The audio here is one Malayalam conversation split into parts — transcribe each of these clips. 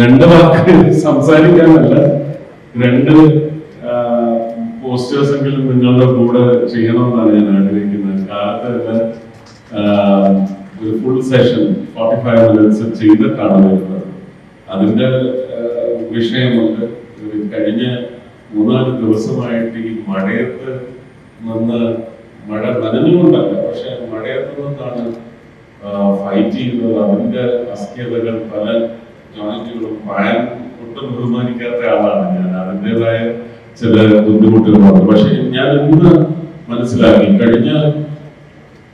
രണ്ടു വാക്ക് രണ്ട് സംസാരിക്കാനല്ല. രണ്ട് പോസ്റ്റേഴ്സ് എങ്കിലും നിങ്ങളുടെ കൂടെ ചെയ്യണമെന്നാണ് ഞാൻ ആഗ്രഹിക്കുന്നത്. കാലത്തല്ല ഒരു full session forty five minutes ചെയ്തിട്ടാണ് വരുന്നത്. അതിന്റെ വിഷയമുണ്ട്. കഴിഞ്ഞ മൂന്നാൽ ദിവസമായിട്ട് ഈ മഴയത്ത് നിന്ന് മഴ നനഞ്ഞുകൊണ്ടല്ല പക്ഷെ മഴയത്ത് നിന്നാണ് ഫൈറ്റ് ചെയ്യുന്നത് അവന്റെ അസ്ഥിരതകൾ പല ജോയിന്റുകളും പറയാൻ ഒട്ടും ബഹുമാനിക്കാത്ത ആളാണ് ഞാൻ. അതിന്റെതായ ചില ബുദ്ധിമുട്ടുകളുണ്ട് പക്ഷെ ഞാൻ ഇന്ന് മനസ്സിലാക്കി കഴിഞ്ഞ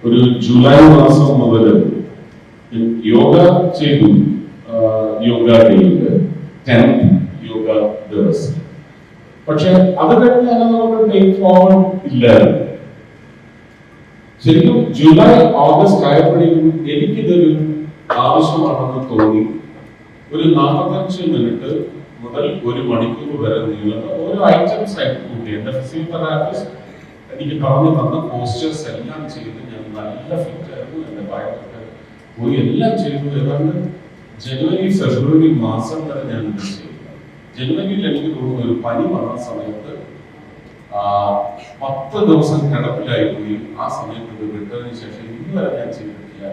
ഒരു ജൂലൈ മാസം മുതൽ യോഗ ചെയ്തു. യോഗ ഡേയിൽ ടെൻത്ത് യോഗ ദിവസം. പക്ഷെ അത് കഴിഞ്ഞാൽ നമുക്ക് ഇല്ലായിരുന്നു. ശരിക്കും ജൂലൈ ഓഗസ്റ്റ് ആയപ്പോഴേക്കും എനിക്കിതൊരു ആവശ്യമാണെന്ന് തോന്നി. ഒരു നാൽപ്പത്തഞ്ച് മിനിറ്റ് മുതൽ ഒരു മണിക്കൂർ വരെ നീളുന്ന ഓരോ ഐറ്റംസ് ആയിട്ട് കൂട്ടി. എന്റെ ഫിസിയോതെറാപ്പിസ്റ്റ് എനിക്ക് പറഞ്ഞു തന്ന പോസ്റ്റേഴ്സ് എല്ലാം ചെയ്ത് ഞാൻ നല്ല ഫിറ്റ് ആയിരുന്നു. എന്റെ ഭയപ്പെട്ട പോയി എല്ലാം ചെയ്തു. ഏതാണ്ട് ജനുവരി ഫെബ്രുവരി മാസം വരെ ഞാൻ ചെയ്തു. ജനുവരിയിൽ എനിക്ക് തോന്നുന്നു ഒരു പനി വന്ന സമയത്ത് പത്ത് ദിവസം കിടപ്പിലായി പോയി ആ സമയത്ത് ഇത് വിട്ടതിന് ശേഷം ഇന്ന് വരെ ഞാൻ ചെയ്തിട്ടില്ല.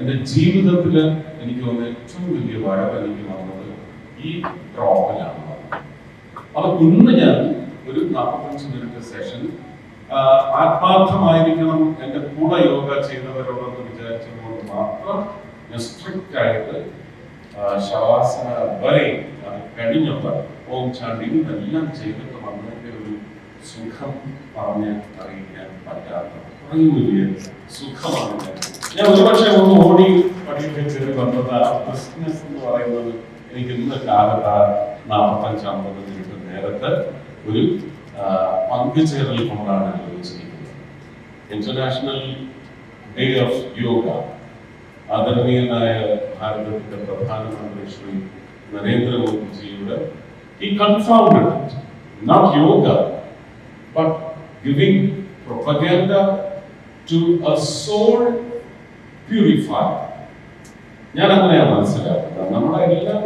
എന്റെ ജീവിതത്തിൽ എനിക്ക് തോന്നുന്ന ഏറ്റവും വലിയ വരവ് എനിക്ക് വന്നത് ഈ ഡ്രോപ്പിലാണ്. അപ്പൊ ഇന്ന് ഞാൻ ഒരു നാൽപ്പത്തഞ്ച് മിനിറ്റ് സെഷൻ ആത്മാർത്ഥമായിരിക്കണം എന്റെ കൂടെ യോഗ ചെയ്തവരോടൊന്ന് വിചാരിച്ചതുകൊണ്ട് മാത്രം ഞാൻ സ്ട്രിക്റ്റ് ആയിട്ട് ശവാസന വരെ അത് കഴിഞ്ഞുള്ള ഓം ചാണ്ടിയും എല്ലാം ചെയ്തിട്ട് സുഖം പറഞ്ഞ് അറിയിക്കാൻ പറ്റാത്ത അത്രയും സുഖമാണ് ഞാൻ. ഒരുപക്ഷെ ഒന്ന് ഓടി പടിയൊക്കെ കയറി ബിസിനസ് എന്ന് പറയുന്നത് എനിക്ക് ഇന്ന് കാലത്ത് ആ നാൽപ്പത്തഞ്ച് അമ്പത്തഞ്ച് നേരത്തെ ഒരു പങ്കുചേരൽ കൊണ്ടാണ് ആലോചിച്ചിരിക്കുന്നത് ഇന്റർനാഷണൽ ഡേ ഓഫ് യോഗ ആദരണീയനായ ഭാരതത്തിന്റെ പ്രധാനമന്ത്രി ശ്രീ നരേന്ദ്രമോദിജിയുടെ he confounded not yoga, but giving propaganda to a soul purifier. ഞാൻ അങ്ങനെയാണ് മനസ്സിലാക്കുന്നത്. നമ്മുടെ എല്ലാം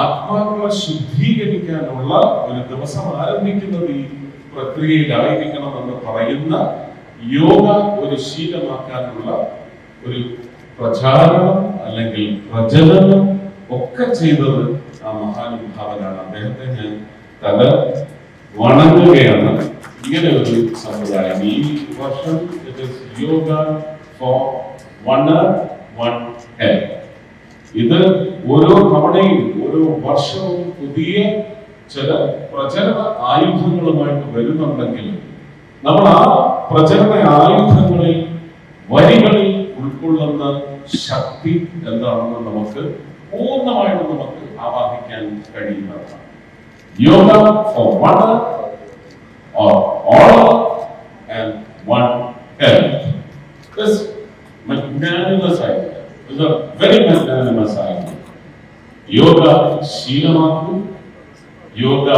ആത്മാക്കളെ ശുദ്ധീകരിക്കാനുള്ള ഒരു ദിവസം ആരംഭിക്കുന്നത് ഈ പ്രക്രിയയിലായിരിക്കണം എന്ന് പറയുന്ന യോഗ ഒരു ശീലമാക്കാനുള്ള ഒരു പ്രചാരണം അല്ലെങ്കിൽ പ്രചരണം ഒക്കെ ചെയ്തത് ആ മഹാനുഭാവനാണ്. അദ്ദേഹത്തെ ഞാൻ തല വണങ്ങുകയാണ്. ഇങ്ങനെ ഒരു സമ്പ്രദായം. ഈ വർഷം yoga for one one health ഇത് ഓരോ തവണയും ഓരോ വർഷവും പുതിയ ചില പ്രചരണ ആയുധങ്ങളുമായിട്ട് വരുന്നുണ്ടെങ്കിൽ നമ്മൾ ആ പ്രചരണ ആയുധങ്ങളിൽ വരികളിൽ ഉൾക്കൊള്ളുന്ന ശക്തി എന്താണെന്ന് നമുക്ക് പൂർണമായിട്ട് നമുക്ക് ആവാഹിക്കാൻ കഴിയുന്നതാണ്. യോഗ ഫോർ വൺ യോഗ ശീലമാക്കും. യോഗ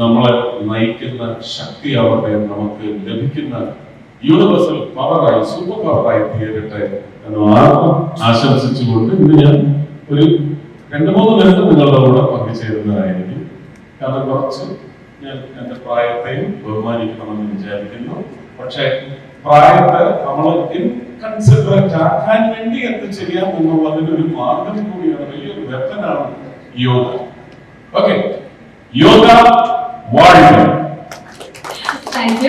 നമ്മളെ നയിക്കുന്ന ശക്തിയാവട്ടെ നമുക്ക് ലഭിക്കുന്ന യൂണിവേഴ്സൽ പവറായി സൂപ്പർ പവറായി തീരട്ടെ എന്ന് ആർക്കും ആശംസിച്ചുകൊണ്ട് ഇന്ന് ഞാൻ ഒരു രണ്ട് മൂന്ന് മിനിറ്റ് നിങ്ങളുടെ കൂടെ പങ്കുചേരുന്നതായിരിക്കും. കാരണം കുറച്ച് ഞാൻ എന്റെ പ്രായത്തെയും ബഹുമാനിക്കണമെന്ന് വിചാരിക്കുന്നു. പക്ഷേ പ്രായത്തെ നമ്മൾ ഇൻകൺസിഡറേറ്റ് ആക്കാൻ വേണ്ടി എന്ത് ചെയ്യാം എന്നുള്ളതിന് ഒരു മാർഗം കൂടിയാണ് വലിയൊരു വെപ്പനാണ് യോഗ. ഓക്കെ യോഗ വാഴ താങ്ക്